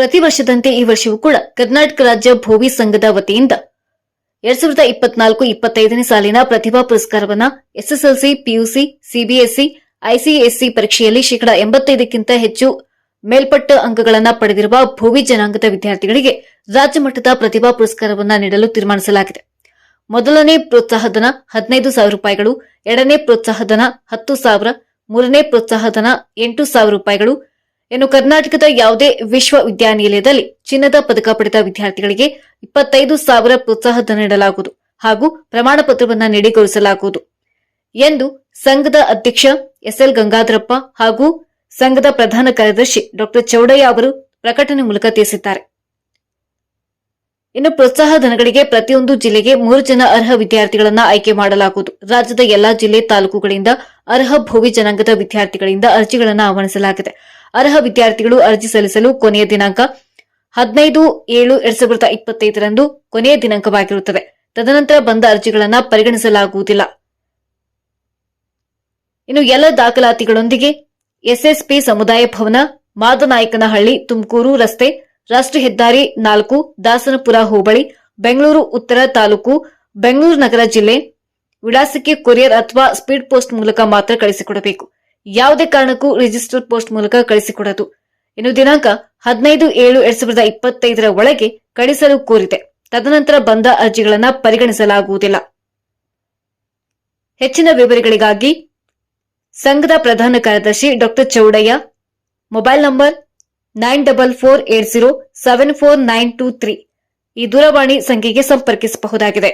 ಪ್ರತಿ ವರ್ಷದಂತೆ ಈ ವರ್ಷವೂ ಕೂಡ ಕರ್ನಾಟಕ ರಾಜ್ಯ ಭೋವಿ ಸಂಘದ ವತಿಯಿಂದ ಎರಡ್ ಸಾವಿರದ ಇಪ್ಪತ್ನಾಲ್ಕು ಇಪ್ಪತ್ತೈದನೇ ಸಾಲಿನ ಪ್ರತಿಭಾ ಪುರಸ್ಕಾರವನ್ನ ಎಸ್ಎಸ್ಎಲ್ಸಿ, ಪಿಯುಸಿ, ಸಿಬಿಎಸ್ಇ ಐಸಿಎಸ್ಸಿ ಪರೀಕ್ಷೆಯಲ್ಲಿ ಶೇಕಡಾ ಎಂಬತ್ತೈದಕ್ಕಿಂತ ಹೆಚ್ಚು ಮೇಲ್ಪಟ್ಟ ಅಂಕಗಳನ್ನು ಪಡೆದಿರುವ ಭೋವಿ ಜನಾಂಗದ ವಿದ್ಯಾರ್ಥಿಗಳಿಗೆ ರಾಜ್ಯ ಮಟ್ಟದ ಪ್ರತಿಭಾ ಪುರಸ್ಕಾರವನ್ನ ನೀಡಲು ತೀರ್ಮಾನಿಸಲಾಗಿದೆ. ಮೊದಲನೇ ಪ್ರೋತ್ಸಾಹಧನ ಹದಿನೈದು ಸಾವಿರ ರೂಪಾಯಿಗಳು, ಎರಡನೇ ಪ್ರೋತ್ಸಾಹಧನ ಹತ್ತು ಸಾವಿರ, ಮೂರನೇ ಪ್ರೋತ್ಸಾಹಧನ ಎಂಟು ಸಾವಿರ ರೂಪಾಯಿಗಳು ಇನ್ನು ಕರ್ನಾಟಕದ ಯಾವುದೇ ವಿಶ್ವವಿದ್ಯಾನಿಲಯದಲ್ಲಿ ಚಿನ್ನದ ಪದಕ ಪಡೆದ ವಿದ್ಯಾರ್ಥಿಗಳಿಗೆ ಇಪ್ಪತ್ತೈದು ಸಾವಿರ ಪ್ರೋತ್ಸಾಹ ಧನ ನೀಡಲಾಗುವುದು ಹಾಗೂ ಪ್ರಮಾಣ ಪತ್ರವನ್ನು ನೀಡಿಗೊಳಿಸಲಾಗುವುದು ಎಂದು ಸಂಘದ ಅಧ್ಯಕ್ಷ ಎಸ್ಎಲ್ ಗಂಗಾಧರಪ್ಪ ಹಾಗೂ ಸಂಘದ ಪ್ರಧಾನ ಕಾರ್ಯದರ್ಶಿ ಡಾಕ್ಟರ್ ಚೌಡಯ್ಯ ಅವರು ಪ್ರಕಟಣೆ ಮೂಲಕ ತಿಳಿಸಿದ್ದಾರೆ. ಇನ್ನು ಪ್ರೋತ್ಸಾಹ ಧನಗಳಿಗೆ ಪ್ರತಿಯೊಂದು ಜಿಲ್ಲೆಗೆ ಮೂರು ಜನ ಅರ್ಹ ವಿದ್ಯಾರ್ಥಿಗಳನ್ನ ಆಯ್ಕೆ ಮಾಡಲಾಗುವುದು. ರಾಜ್ಯದ ಎಲ್ಲಾ ಜಿಲ್ಲೆ ತಾಲೂಕುಗಳಿಂದ ಅರ್ಹ ಭೋವಿ ಜನಾಂಗದ ವಿದ್ಯಾರ್ಥಿಗಳಿಂದ ಅರ್ಜಿಗಳನ್ನು ಆಹ್ವಾನಿಸಲಾಗಿದೆ. ಅರ್ಹ ವಿದ್ಯಾರ್ಥಿಗಳು ಅರ್ಜಿ ಸಲ್ಲಿಸಲು ಕೊನೆಯ ದಿನಾಂಕ ಹದಿನೈದು ಏಳು ಎರಡ್ ಸಾವಿರದ ಇಪ್ಪತ್ತೈದರಂದು ಕೊನೆಯ ದಿನಾಂಕವಾಗಿರುತ್ತದೆ. ತದನಂತರ ಬಂದ ಅರ್ಜಿಗಳನ್ನು ಪರಿಗಣಿಸಲಾಗುವುದಿಲ್ಲ. ಇನ್ನು ಎಲ್ಲ ದಾಖಲಾತಿಗಳೊಂದಿಗೆ ಎಸ್ಎಸ್ಪಿ ಸಮುದಾಯ ಭವನ, ಮಾದನಾಯಕನಹಳ್ಳಿ, ತುಮಕೂರು ರಸ್ತೆ, ರಾಷ್ಟ್ರೀಯ ಹೆದ್ದಾರಿ ನಾಲ್ಕು, ದಾಸನಪುರ ಹೋಬಳಿ, ಬೆಂಗಳೂರು ಉತ್ತರ ತಾಲೂಕು, ಬೆಂಗಳೂರು ನಗರ ಜಿಲ್ಲೆ, ವಿಳಾಸಕ್ಕೆ ಕೊರಿಯರ್ ಅಥವಾ ಸ್ಪೀಡ್ ಪೋಸ್ಟ್ ಮೂಲಕ ಮಾತ್ರ ಕಳಿಸಿಕೊಡಬೇಕು. ಯಾವುದೇ ಕಾರಣಕ್ಕೂ ರಿಜಿಸ್ಟರ್ ಪೋಸ್ಟ್ ಮೂಲಕ ಕಳಿಸಿಕೊಡದು. ಇನ್ನು ದಿನಾಂಕ ಹದಿನೈದು ಏಳು ಎರಡ್ ಸಾವಿರದ ಇಪ್ಪತ್ತೈದರ ಒಳಗೆ ಕಳಿಸಲು ಕೋರಿದೆ. ತದನಂತರ ಬಂದ ಅರ್ಜಿಗಳನ್ನು ಪರಿಗಣಿಸಲಾಗುವುದಿಲ್ಲ. ಹೆಚ್ಚಿನ ವಿವರಗಳಿಗಾಗಿ ಸಂಘದ ಪ್ರಧಾನ ಕಾರ್ಯದರ್ಶಿ doctor Chowdaiah, mobile number nine double four eight zero seven four nine two three ಈ ದೂರವಾಣಿ ಸಂಖ್ಯೆಗೆ ಸಂಪರ್ಕಿಸಬಹುದಾಗಿದೆ.